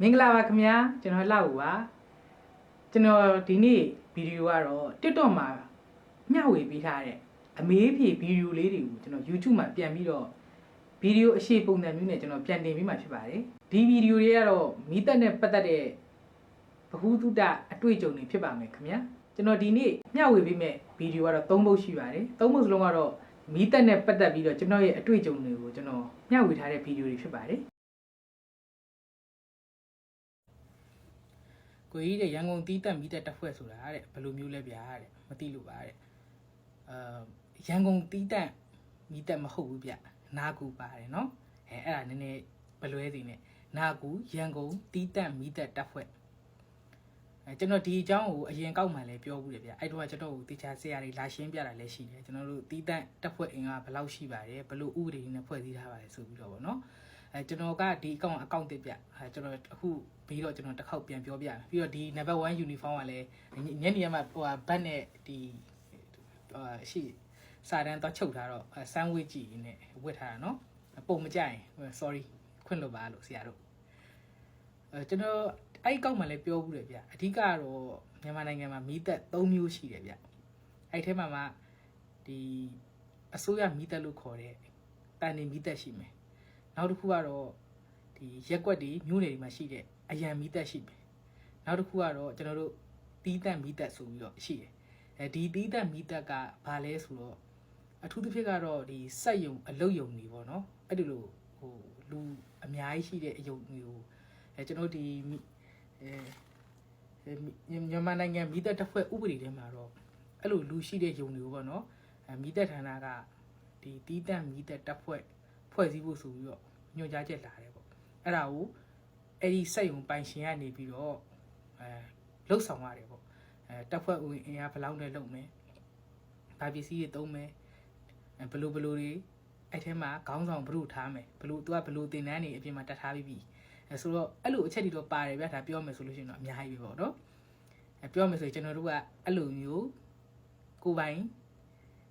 မင်္ဂလာပါခင်ဗျာကျွန်တော်လှဦးပါကျွန်တော်ဒီနေ့ဗီဒီယိုကတော့ TikTok မှာမျှဝေပေးထားတဲ့အမေးဖြေဗီဒီယိုလေးတွေကိုကျွန်တော် YouTube မှာပြန်ပြီးတော့ဗီဒီယိုအရှိပုံစံမျိုးနဲ့ကျွန်တော်ပြန်တင်ပေးမှာဖြစ်ပါတယ်ဒီဗီဒီယိုတွေကတော့မိသက်နဲ့ပတ်သက်တဲ့ဘ ഹു တုတအတွေ့အကြုံတွေဖြစ်ပါမယ်ခင်ဗျာကျွန်တော်ဒီနေ့မျှဝေပေးမဲ့ဗီဒီယိုကတော့၃ပုဒ်ရှိပါတယ်၃ပုဒ်စလုံးကတော့မိသက်နဲ့ပတ်သက်ပြီးတော့ကျွန်တော်ရဲ့အတွေ့အကြုံတွေကိုကျွန်တော်မျှဝေထားတဲ့ဗီဒီယိုတွေဖြစ်ပါတယ် ကိုကြီးတဲ့ရန်ကုန်တီးတက်မိတက်တက်ဖွဲ့ဆိုတာတဲ့ဘယ်လိုမျိုးလဲဗျာတဲ့မသိလို့ပါတဲ့အာရန်ကုန်တီးတက်မိတက်မဟုတ်ဘူးဗျနာကူပါတယ်နော်အဲအဲ့ဒါနည်းနည်းဘလွဲစီနဲ့နာကူရန်ကုန်တီးတက်မိတက်တက်ဖွဲ့အဲကျွန်တော်ဒီအကြောင်းကိုအရင်ကောက်မှလည်းပြောဘူးတယ်ဗျအဲ့တော့ကျွန်တော်ကိုတေချာဆရာတွေလာရှင်းပြတာလည်းရှိတယ်ကျွန်တော်တို့တီးတက်တက်ဖွဲ့အင်ကဘယ်လောက်ရှိပါတယ်ဘယ်လိုဥပဒေတွေနဲ့ဖွဲ့စည်းထားပါတယ်ဆိုပြီးတော့ဗောနော် အဲကျွန်တော်ကဒီအကောင့်အကောင့်တစ်ပြအဲကျွန်တော်အခုပြီးတော့ကျွန်တော်တစ်ခေါက်ပြန်ပြောပြမယ်ပြီးတော့ဒီ number 1 uniform ကလည်းညညနေမှာဟိုဘတ်နဲ့ဒီအာရှိစာတန်းတော့ချုပ်ထားတော့ဆန်းဝေးကြည့်နေဝတ်ထားတာနော်ပုံမကြရင် sorry ခွင့်လို့ပါလို့ဆရာတို့အဲကျွန်တော်အဲ့ဒီအကောင့်မှာလည်းပြောဘူးတယ်ဗျအဓိကကတော့မြန်မာနိုင်ငံမှာမီးသက်၃မျိုးရှိတယ်ဗျအဲ့ထဲမှာမှဒီအစိုးရမီးသက်လို့ခေါ်တဲ့တန်နေမီးသက်ရှိမယ် နောက်တစ်ခုကတော့ဒီရက်ကွက်တွေမြို့နယ်တွေမှာရှိတဲ့အရန်မီးတက်ရှိမယ်နောက်တစ်ခုကတော့ကျွန်တော်တို့တီးတက်မီးတက်ဆိုပြီးတော့ရှိတယ်အဲဒီတီးတက်မီးတက်ကဘာလဲဆိုတော့အထူးသဖြင့်ကတော့ဒီစက်ယုံအလုတ်ယုံတွေပေါ့နော်အဲ့ဒီလိုဟိုလူအများကြီးရှိတဲ့အယုံတွေကိုအဲကျွန်တော်ဒီအဲမြန်မာနိုင်ငံမီးတက်တစ်ဖွဲ့ဥပဒေထဲမှာတော့အဲ့လိုလူရှိတဲ့ယုံတွေကိုပေါ့နော်အဲမီးတက်ဌာနကဒီတီးတက်မီးတက်တပ်ဖွဲ့ ဖွဲ့စည်းဖို့ဆိုပြီးတော့ညွှန်ကြားချက်လာတယ်ပေါ့အဲ့ဒါကိုအဲ့ဒီစက်ယုံပိုင်ရှင်ကနေပြီးတော့အဲလှုပ်ဆောင်ရတယ်ပေါ့အဲတပ်ဖွဲ့ဝင်အင်အားဘယ်လောက်နဲ့လုပ်မယ်ဘာပစ္စည်းတွေသုံးမယ်အဲဘယ်လိုဘယ်လိုတွေအဲ့ထဲမှာခေါင်းဆောင်ဘလို့ထားမယ်ဘလို့သူကဘလို့တင်တန်းနေအပြင်မှာတတ်ထားပြီးပြီအဲဆိုတော့အဲ့လိုအချက်တွေတော့ပါတယ်ဗျာဒါပြောမယ်ဆိုလို့ရှိရင်တော့အများကြီးပဲပေါ့နော်အဲပြောမယ်ဆိုရင်ကျွန်တော်တို့ကအဲ့လိုမျိုးကိုယ်ပိုင်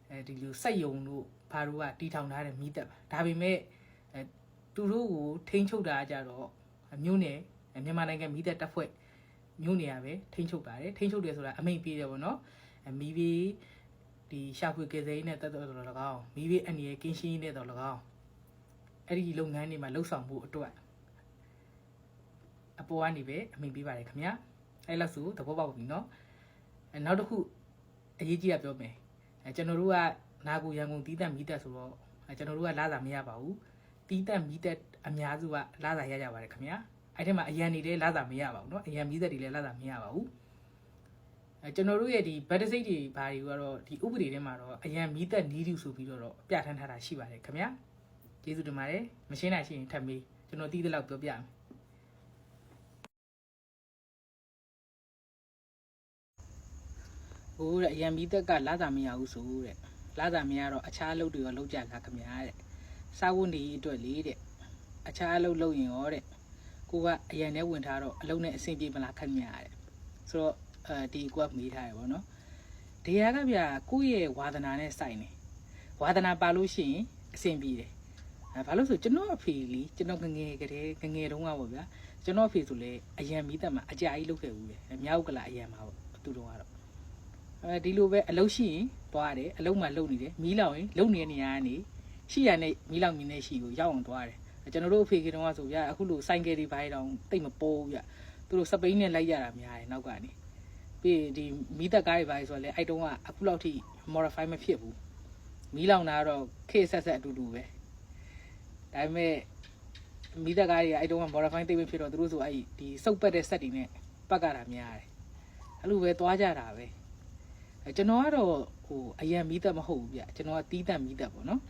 အဲဒီလိုစက်ယုံတို့ ဘာတို့ကတီထောင်ထားတဲ့မိသက်ပါဒါပေမဲ့အဲသူတို့ကိုထိန်းချုပ်တာကြတော့မြို့နယ်မြန်မာနိုင်ငံမိသက်တပ်ဖွဲ့မြို့နယ်ရပဲထိန်းချုပ်ပါတယ်ထိန်းချုပ်တယ်ဆိုတာအမိန့်ပေးတယ်ပေါ့နော်အဲမိဘဒီရှာဖွေကယ်ဆယ်ရေးနဲ့တက်တော်တော်၎င်းမိဘအန်ရီကင်းရှင်းရေးနဲ့တော်၎င်းအဲ့ဒီလုပ်ငန်းတွေမှာလှုပ်ဆောင်မှုအတွက်အပေါ်ကနေပဲအမိန့်ပေးပါတယ်ခင်ဗျာအဲ့လောက်ဆိုသဘောပေါက်ပြီနော်အဲနောက်တစ်ခုအရေးကြီးတာပြောမယ်အဲကျွန်တော်တို့က နာကူရန်ကုန်တီးတက်မီးတက်ဆိုတော့အဲကျွန်တော်တို့ကလာစာမရပါဘူးတီးတက်မီးတက်အများစုကလာစာရကြပါတယ်ခင်ဗျာအဲ့ထဲမှာအရန်တွေလည်းလာစာမရပါဘူးเนาะအရန်မီးတက်တွေလည်းလာစာမရပါဘူးအဲကျွန်တော်တို့ရဲ့ဒီဗတ်တစိတ်တွေဘာတွေကတော့ဒီဥပဒေထဲမှာတော့အရန်မီးတက်နီးတူဆိုပြီးတော့ပြဋ္ဌာန်းထားတာရှိပါတယ်ခင်ဗျာကျေးဇူးတင်ပါတယ်မရှင်းနိုင်ရှိရင်ထပ်မေးကျွန်တော်တီးသလောက်ပြောပြမယ်ဟိုတဲ့အရန်မီးတက်ကလာစာမရဘူးဆိုတဲ့ လာတာမရတော့အခြားအလုပ်တွေရောလုပ်ကြလားခင်ဗျာတဲ့စားဝတ်နေရေးအတွက်လေးတဲ့အခြားအလုပ်လုပ်ရင်ရောတဲ့ကိုကအရန်နဲ့ဝင်ထားတော့အလုပ်နဲ့အဆင်ပြေမလားခင်ဗျာတဲ့ဆိုတော့အဲဒီကိုကမေးထားတယ်ဗောနော်ဒီဟာကဗျာကိုယ့်ရဲ့ဝါသနာနဲ့စိုက်နေဝါသနာပါလို့ရှိရင်အဆင်ပြေတယ်အဲဘာလို့ဆိုကျွန်တော်အဖေလေးကျွန်တော်ငငယ်ကလေးငငယ်တုန်းကပေါ့ဗျာကျွန်တော်အဖေဆိုလေအရန်မီးတက်မှာအကြာကြီးလုပ်ခဲ့ဘူးလေမြောက်ကလာအရန်မှာပေါ့သူတို့ကတော့ အဲဒီလိုပဲအလုပ်ရှိရင်သွားတယ်အလုံးမှလုံနေတယ်မီးလောင်ရင်လုံနေတဲ့နေရာကနေရှိရနဲ့မီးလောင်မြင်တဲ့ရှိကိုရောက်အောင်သွားတယ်ကျွန်တော်တို့အဖေကတော့ဆိုဗျာအခုလိုစိုင်းကယ်တွေဘာတွေတောင်တိတ်မပိုးဗျသူတို့စပိန်နဲ့လိုက်ရတာများတယ်နောက်ကနေပြီးဒီမီးတက်ကားတွေဘာတွေဆိုတော့လေအဲ့တုန်းကအခုလောက်ထိ modify မဖြစ်ဘူးမီးလောင်တာကတော့ခေတ်ဆက်ဆက်အတူတူပဲဒါပေမဲ့မီးတက်ကားတွေကအဲ့တုန်းက modify တိတ်မဖြစ်တော့သူတို့ဆိုအဲ့ဒီစုပ်ပတ်တဲ့ set တွေနဲ့ပတ်ကြတာများတယ်အဲ့လိုပဲသွားကြတာပဲ အဲကျွန်တော်ကတော့ဟိုအရန်မီးသက်မဟုတ်ဘူးဗျကျွန်တော်ကတီးသက်မီးသက်ပေါ့နော်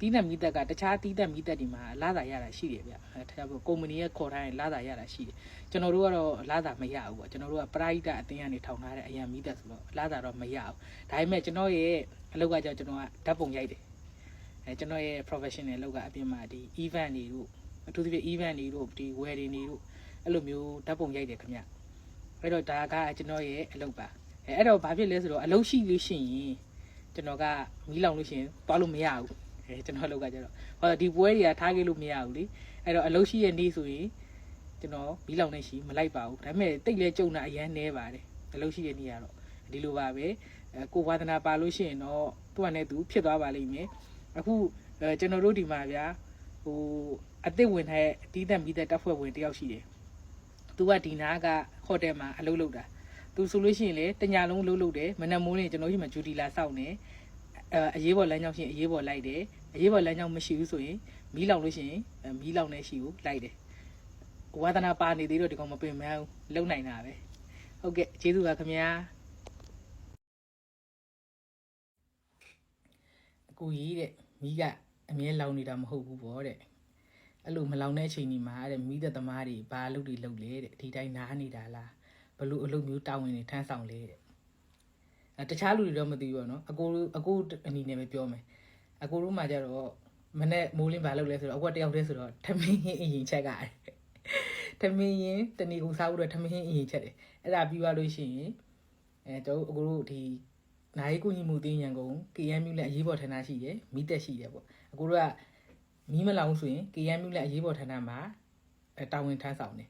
တီးသက်မီးသက်ကတခြားတီးသက်မီးသက်တွေမှာလာသာရတာရှိတယ်ဗျအဲတခြားဘကုမ္ပဏီရဲ့ခေါ်ထားရင်လာသာရတာရှိတယ်ကျွန်တော်တို့ကတော့လာသာမရဘူးပေါ့ကျွန်တော်တို့ကပရိုက်တာအတင်းကနေထောင်ထားတဲ့အရန်မီးသက်ဆိုတော့လာသာတော့မရဘူးဒါပေမဲ့ကျွန်တော်ရဲ့အလုပ်ကကြောင့်ကျွန်တော်ကဓာတ်ပုံရိုက်တယ်အဲကျွန်တော်ရဲ့ professional အလုပ်ကအပြင်မှာဒီ event တွေတို့အထူးသဖြင့် event တွေတို့ဒီ wedding တွေတို့အဲ့လိုမျိုးဓာတ်ပုံရိုက်တယ်ခင်ဗျအဲ့တော့ဒါကကျွန်တော်ရဲ့အလုပ်ပါ အဲအဲ့တော့ဘာဖြစ်လဲဆိုတော့အလုပ်ရှိလို့ရှိရင်ကျွန်တော်ကမီးလောင်လို့ရှိရင်သွားလို့မရဘူးအဲကျွန်တော်လောက်ကကြတော့ဟောဒီပွဲတွေကထားခဲ့လို့မရဘူးလေအဲ့တော့အလုပ်ရှိရဲ့နေ့ဆိုရင်ကျွန်တော်မီးလောင်နေရှိမလိုက်ပါဘူးဒါပေမဲ့တိတ်လဲကြုံတာအရန်နဲပါတယ်ဘယ်လိုရှိတဲ့နေရာတော့ဒီလိုပါပဲအဲကိုဝါသနာပါလို့ရှိရင်တော့သူ့အနေနဲ့သူဖြစ်သွားပါလိမ့်မယ်အခုအဲကျွန်တော်တို့ဒီမှာဗျာဟိုအစ်စ်ဝင်တဲ့တီးသက်မီးသက်တပ်ဖွဲ့ဝင်တယောက်ရှိတယ်သူကဒီနားကဟိုတယ်မှာအလုပ်လုပ်တာ သူဆိုလို့ရှိရင်လေတညာလုံးအလုပ်လုပ်တယ်မနက်မိုးနေကျွန်တော်ကြီးမှာဂျူတီလာစောင့်နေအဲအရေးပေါ်လမ်းကြောင်းရှိရင်အရေးပေါ်လိုက်တယ်အရေးပေါ်လမ်းကြောင်းမရှိဘူးဆိုရင်မီးလောင်လို့ရှိရင်အဲမီးလောင်နေရှိကိုလိုက်တယ်ဝါသနာပါနေသေးတော့ဒီကောင်မပင်မန်းဘူးလုံနိုင်တာပဲဟုတ်ကဲ့ကျေးဇူးပါခင်ဗျာအကူကြီးတဲ့မိကအမြဲလောင်နေတာမဟုတ်ဘူးဗောတဲ့အဲ့လိုမလောင်တဲ့အချိန်ဒီမှာတဲ့မိသက်သမားတွေဘာအလုပ်တွေလုပ်လဲတဲ့ဒီတိုင်းနားနေတာလား ဘလို့အလုပ်မျိုးတာဝန်တွေထမ်းဆောင်လဲတဲ့အဲတခြားလူတွေတော့မသိဘူးပေါ့နော်အကိုအကိုအနေနဲ့ပဲပြောမယ်အကိုတို့မှကြတော့မနေ့မိုးလင်းဘာလုပ်လဲဆိုတော့အကွက်တယောက်တည်းဆိုတော့ထမင်းဟင်းအရင်ချက်ကြတယ်ထမင်းရင်တဏီကိုစားဖို့တော့ထမင်းရင်အရင်ချက်တယ်အဲ့ဒါပြီးသွားလို့ရှိရင်အဲတို့အကိုတို့ဒီနိုင်ကူညီမှုတင်းရန်ကုန် KM မြို့လက်အရေးပေါ်ဌာနရှိတယ်မိသက်ရှိတယ်ပေါ့အကိုတို့ကမီးမလောင်ဆိုရင် KM မြို့လက်အရေးပေါ်ဌာနမှာအဲတာဝန်ထမ်းဆောင်တယ်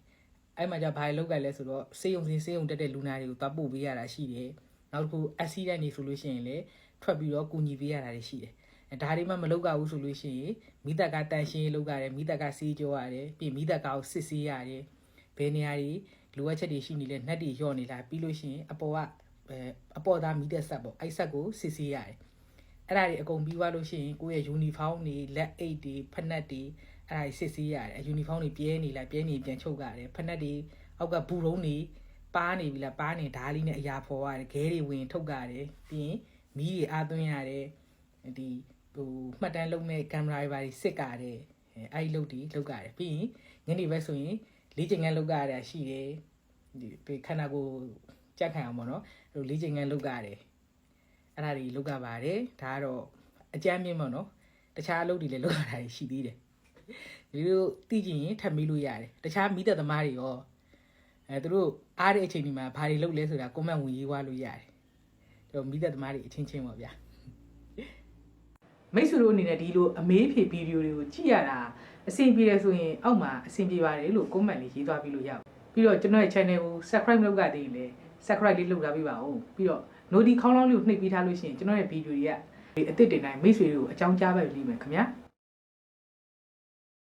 အဲ့မှာじゃဘာတွေလုပ်ကြလဲဆိုတော့စေယုံစင်းစေယုံတက်တဲ့လူနာတွေကိုသွားပို့ပေးရတာရှိတယ်နောက်တစ်ခု accident တွေဆိုလို့ရှိရင်လည်းထွက်ပြီးတော့ကူညီပေးရတာတွေရှိတယ်အဲဒါတွေမှမလုပ်ကြဘူးဆိုလို့ရှိရင်မိသက်ကတန်ရှင်းရေးလုပ်ရတယ်မိသက်ကစီးကြောရတယ်ပြီးမိသက်ကကိုစစ်ဆေးရတယ်ဘယ်နေရာတွေလိုအပ်ချက်တွေရှိနေလဲနှက်တွေညော့နေလားပြီးလို့ရှိရင်အပေါ်ကအဲအပေါ်သားမိသက်ဆက်ပေါ့အဲ့ဆက်ကိုစစ်ဆေးရတယ်အဲ့ဒါတွေအကုန်ပြီးသွားလို့ရှိရင်ကိုယ့်ရဲ့ယူနီဖောင်းတွေလက်အိတ်တွေဖက်နက်တွေ အဲ့ဒါတွေစစ်ဆေးရတယ်ယူနီဖောင်းတွေပြဲနေလားပြဲနေပြန်ချုပ်ရတယ်ဖက်နက်တွေအောက်ကဘူတုံးတွေပါနေပြီလားပါနေဓာလီနဲ့အရာဖော်ရတယ်ခဲတွေဝင်ထုတ်ရတယ်ပြီးရင်မီးတွေအားသွင်းရတယ်ဒီဟိုမှတ်တမ်းလုပ်မဲ့ကင်မရာတွေပါစစ်ကြတယ်အဲအဲ့ဒီလုပ်တွေလုပ်ကြတယ်ပြီးရင်ညနေဘက်ဆိုရင်လေးချိန်ငန်းလုပ်ကြရတာရှိတယ်ဒီခန္ဓာကိုယ်ကြက်ခံအောင်ပေါ့နော်ဟိုလေးချိန်ငန်းလုပ်ကြတယ်အဲ့ဒါတွေလုပ်ကြပါတယ်ဒါကတော့အကြမ်းမြင့်ပေါ့နော်တခြားအလုပ်တွေလည်းလုပ်ရတာရှိသေးတယ် ဒီလိုသိကြည့်ရင်ထပ်မေးလို့ရတယ်တခြားမိသက်သမားတွေရောအဲသူတို့အားတဲ့အချိန်ဒီမှာဘာတွေလုပ်လဲဆိုတာ comment ဝင်ရေးသွားလို့ရတယ်တို့မိသက်သမားတွေအချင်းချင်းပါဗျာမိတ်ဆွေတို့အနေနဲ့ဒီလိုအမေးဖြေဗီဒီယိုတွေကိုကြည့်ရတာအဆင်ပြေတယ်ဆိုရင်အောက်မှာအဆင်ပြေပါတယ်လို့ comment လေးရေးသွားပြီးလို့ရအောင်ပြီးတော့ကျွန်တော်ရဲ့ channel ကို subscribe လုပ်ကြသေးရင်လည်း subscribe လေးလုပ်ထားပေးပါဦးပြီးတော့ notification ခေါင်းလောင်းလေးကိုနှိပ်ပေးထားလို့ရှိရင်ကျွန်တော်ရဲ့ဗီဒီယိုတွေကဒီအသစ်တင်တိုင်းမိတ်ဆွေတွေကိုအကြောင်းကြားပဲလိမ့်မယ်ခင်ဗျာ